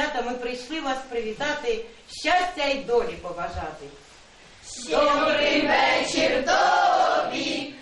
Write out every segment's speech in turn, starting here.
свята ми прийшли вас привітати, щастя й долі побажати. Добрий вечір тобі!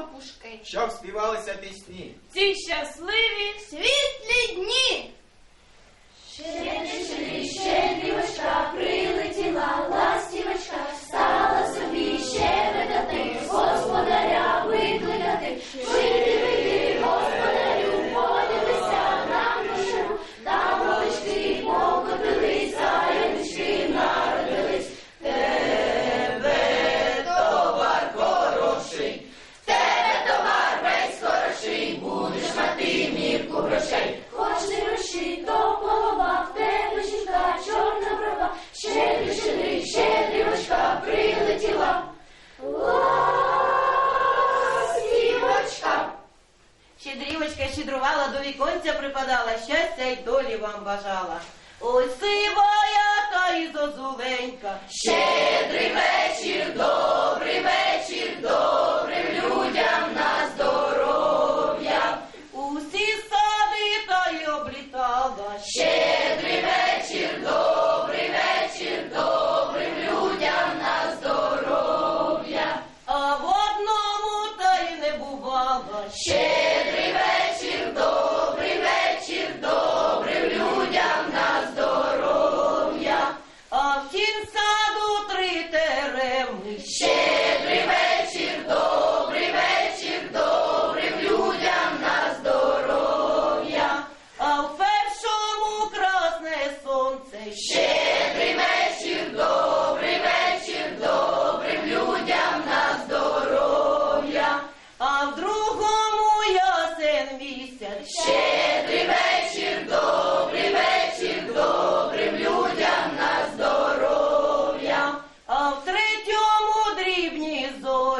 пампушки, щоб співалися пісні. Ці щасливі світлі дні. Ще, ще, ще, ще, прилетіла ластівка, Лівочка щедрувала, до віконця припадала, щастя й долі вам бажала. Ой, сивая та і зозуленька. Щедрий вечір, добрий вечір, добрий.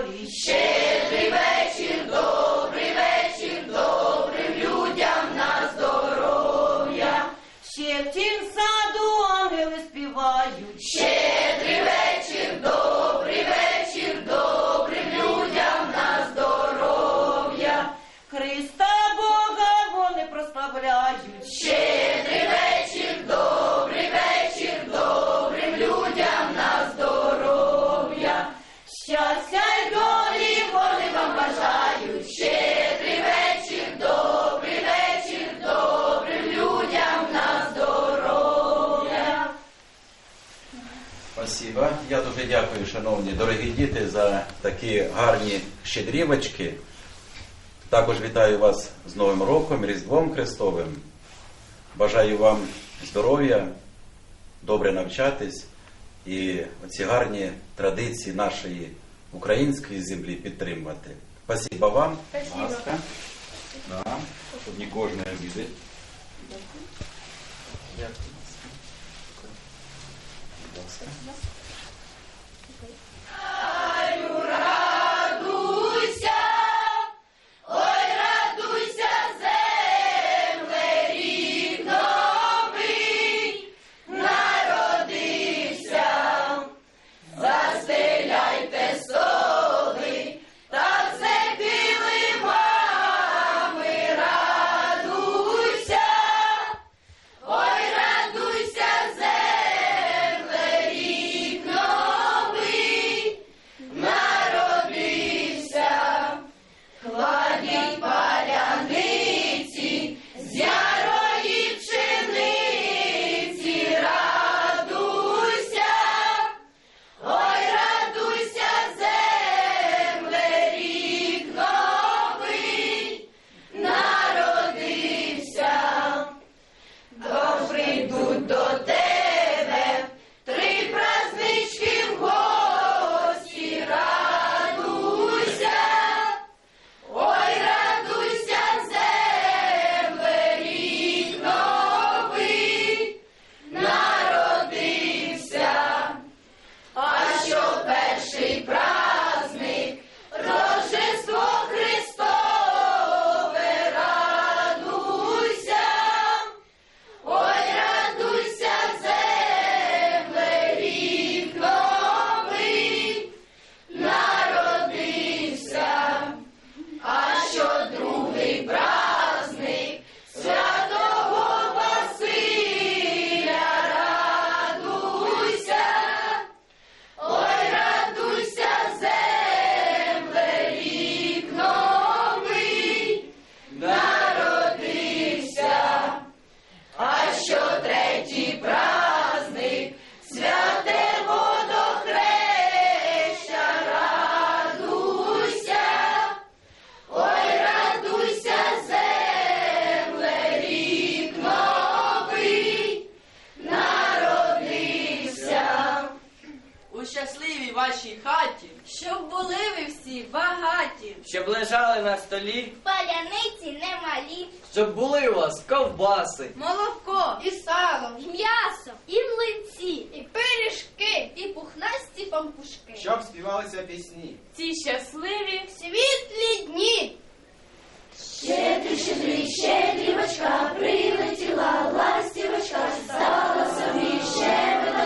Shit. дуже дякую, шановні дорогі діти, за такі гарні щедрівочки. Також вітаю вас з Новим роком, Різдвом Христовим. Бажаю вам здоров'я, добре навчатись і ці гарні традиції нашої української землі підтримувати. Спасибо вам, ласка. Да. Щоб не кожен обідить. Дякую. Дякую. Будь. Okay. паляниці немалі, щоб були у вас ковбаси, молоко, і сало, і м'ясо, і млинці, і пиріжки, і пухнасті пампушки. Щоб співалися пісні. Ці щасливі світлі дні. Щедрі, щедрі, щедрівочка, прилетіла ластівочка, стала собі щебета.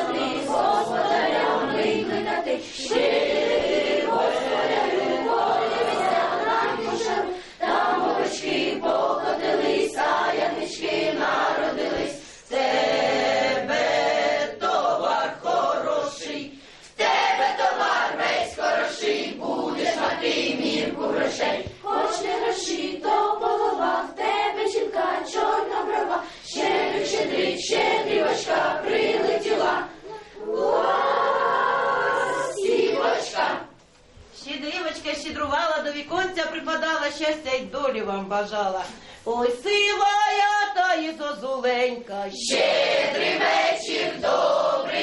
бажала. Ой, сивая та і зозуленька. Щедрий вечір добре.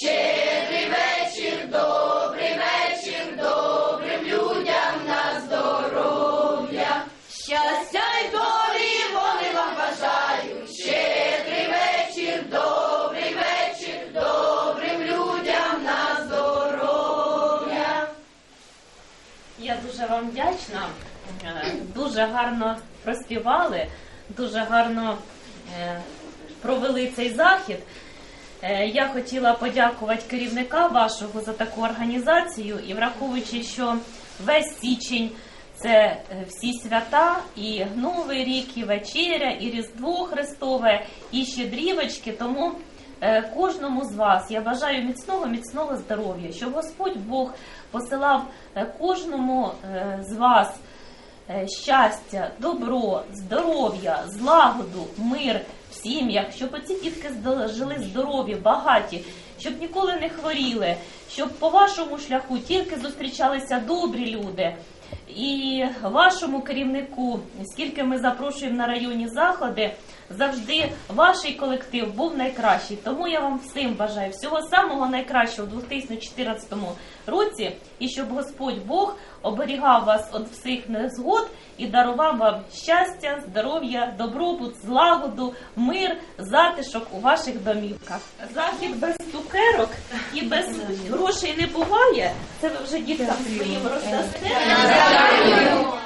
Щедрий вечір, добрий вечір, добрим людям на. Щастя й долі вони вам бажають. Щедрий вечір, добрий вечір, добрим людям на. Я дуже вам вдячна. Е, Дуже гарно проспівали, дуже гарно е, провели цей захід. Е, Я хотіла подякувати керівника вашого за таку організацію і враховуючи, що весь січень це е, всі свята, і Новий рік, і вечеря, і Різдво Христове, і щедрівочки. Тому е, кожному з вас я бажаю міцного, міцного здоров'я, щоб Господь Бог посилав кожному з вас щастя, добро, здоров'я, злагоду, мир сім'ях, щоб оці дітки жили здорові, багаті, щоб ніколи не хворіли, щоб по вашому шляху тільки зустрічалися добрі люди. І вашому керівнику, скільки ми запрошуємо на районні заходи, завжди ваш колектив був найкращий. Тому я вам всім бажаю всього самого найкращого у 2014 році, і щоб Господь Бог оберігав вас від всіх незгод і дарував вам щастя, здоров'я, добробут, злагоду, мир, затишок у ваших домівках. Захід без цукерок і без грошей не буває. Це ви вже діткам своїм роздасте. Brasil!